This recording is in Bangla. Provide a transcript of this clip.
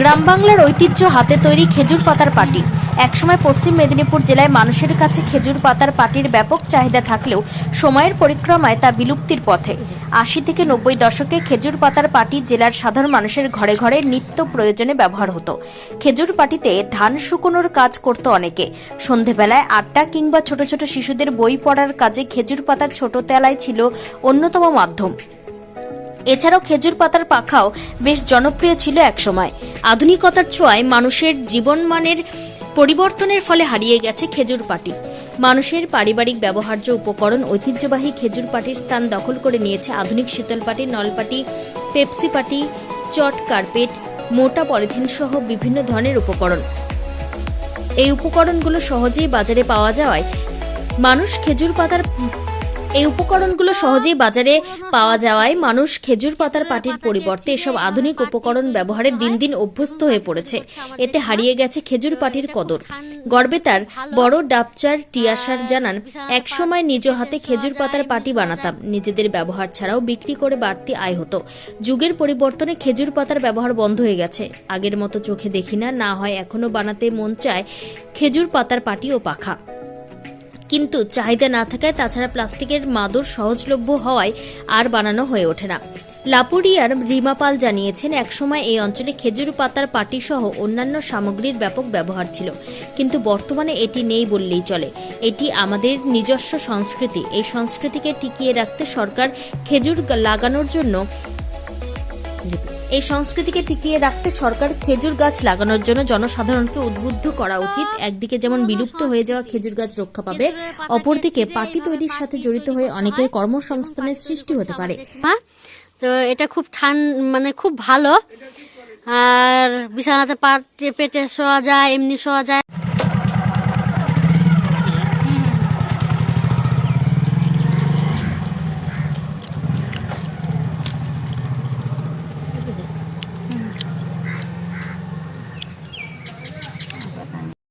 গ্রাম বাংলার ঐতিহ্য হাতে তৈরি খেজুর পাতার পাটি। একসময় পশ্চিম মেদিনীপুর জেলায় মানুষের কাছে খেজুর পাতার পাটির ব্যাপক চাহিদা থাকলেও সময়ের পরিক্রমায় তা বিলুপ্তির পথে। আশি থেকে নব্বই দশকে খেজুর পাতার পাটি জেলার সাধারণ মানুষের ঘরে ঘরে নিত্য প্রয়োজনে ব্যবহার হতো। খেজুর পাটিতে ধান শুকোনোর কাজ করত অনেকে। সন্ধেবেলায় আড্ডা কিংবা ছোট ছোট শিশুদের বই পড়ার কাজে খেজুর পাতার ছোট তেলায় ছিল অন্যতম মাধ্যম। এছাড়াও খেজুর পাতার পাখাও বেশ জনপ্রিয় ছিল একসময়। আধুনিকতার ছোঁয়ায় মানুষের জীবনমানের পরিবর্তনের ফলে হারিয়ে গেছে খেজুর পাটি। মানুষের পারিবারিক ব্যবহার্য উপকরণ ঐতিহ্যবাহী খেজুর পাটির স্থান দখল করে নিয়েছে আধুনিক শীতল পাটি, নলপাটি, পেপসি পাটি, চট কার্পেট, মোটা পলিথিন সহ বিভিন্ন ধরনের উপকরণ। এই উপকরণগুলো সহজেই বাজারে পাওয়া যাওয়ায় মানুষ খেজুর পাতার এই উপকরণগুলো সহজেই বাজারে পাওয়া যাওয়ায় মানুষ খেজুর পাতার পাটির পরিবর্তে এসব আধুনিক উপকরণ ব্যবহারে দিন দিন অভ্যস্ত হয়ে পড়েছে। এতে হারিয়ে গেছে খেজুর পাটির কদর। গর্বে তার বড় ডাবচার টিয়াসার জানান, একসময় নিজ হাতে খেজুর পাতার পাটি বানাতাম। নিজেদের ব্যবহার ছাড়াও বিক্রি করে বাড়তি আয় হতো। যুগের পরিবর্তনে খেজুর পাতার ব্যবহার বন্ধ হয়ে গেছে। আগের মতো চোখে দেখি না না হয় এখনও বানাতে মন চায় খেজুর পাতার পাটি ও পাখা। কিন্তু চাহিদা না থাকায় তাছাড়া প্লাস্টিকের মাদুর সহজলভ্য হওয়ায় আর বানানো হয়ে ওঠে না। লাপুরিয়ার রিমা পাল জানিয়েছেন, একসময় এই অঞ্চলে খেজুর পাতার পাটি সহ অন্যান্য সামগ্রীর ব্যাপক ব্যবহার ছিল। কিন্তু বর্তমানে এটি নেই বললেই চলে। এটি আমাদের নিজস্ব সংস্কৃতি। এই সংস্কৃতিকে টিকিয়ে রাখতে সরকার খেজুর লাগানোর জন্য এই সংস্কৃতিকে টিকিয়ে রাখতে সরকার খেজুর গাছ লাগানোর জন্য জনসাধারণকে উদ্বুদ্ধ করা উচিত। একদিকে যেমন বিলুপ্ত হয়ে যাওয়া খেজুর গাছ রক্ষা পাবে, অপরদিকে পাটি তৈরির সাথে জড়িত হয়ে অনেকের কর্মসংস্থানের সৃষ্টি হতে পারে। তো এটা খুব ঠান মানে খুব ভালো। আর বিছানাতে পাটে পেটে শোয়া যায়, এমনি শোয়া যায়।